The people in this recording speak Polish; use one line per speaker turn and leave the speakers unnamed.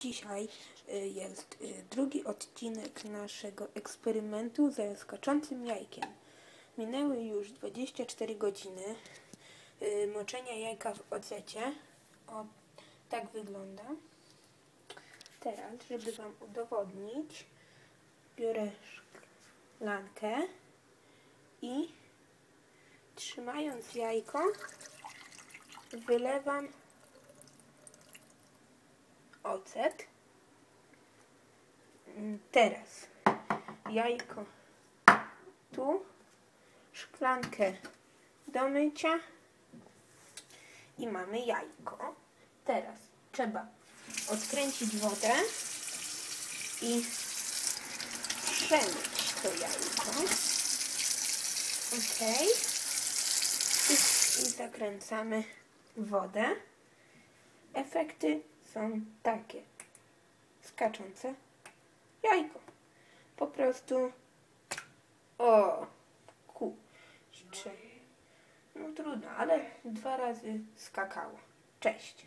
Dzisiaj y, jest y, drugi odcinek naszego eksperymentu ze skaczącym jajkiem. Minęły już 24 godziny y, moczenia jajka w ocecie. O, tak wygląda. Teraz, żeby Wam udowodnić, biorę szklankę i trzymając jajko wylewam ocet. Mm, Teraz jajko tu, szklankę do mycia i mamy jajko. Teraz trzeba odkręcić wodę i przemyć to jajko. Ok. I, I zakręcamy wodę. Efekty są takie. Skaczące jajko. Po prostu o kurczę. No trudno, ale dwa razy skakało. Cześć.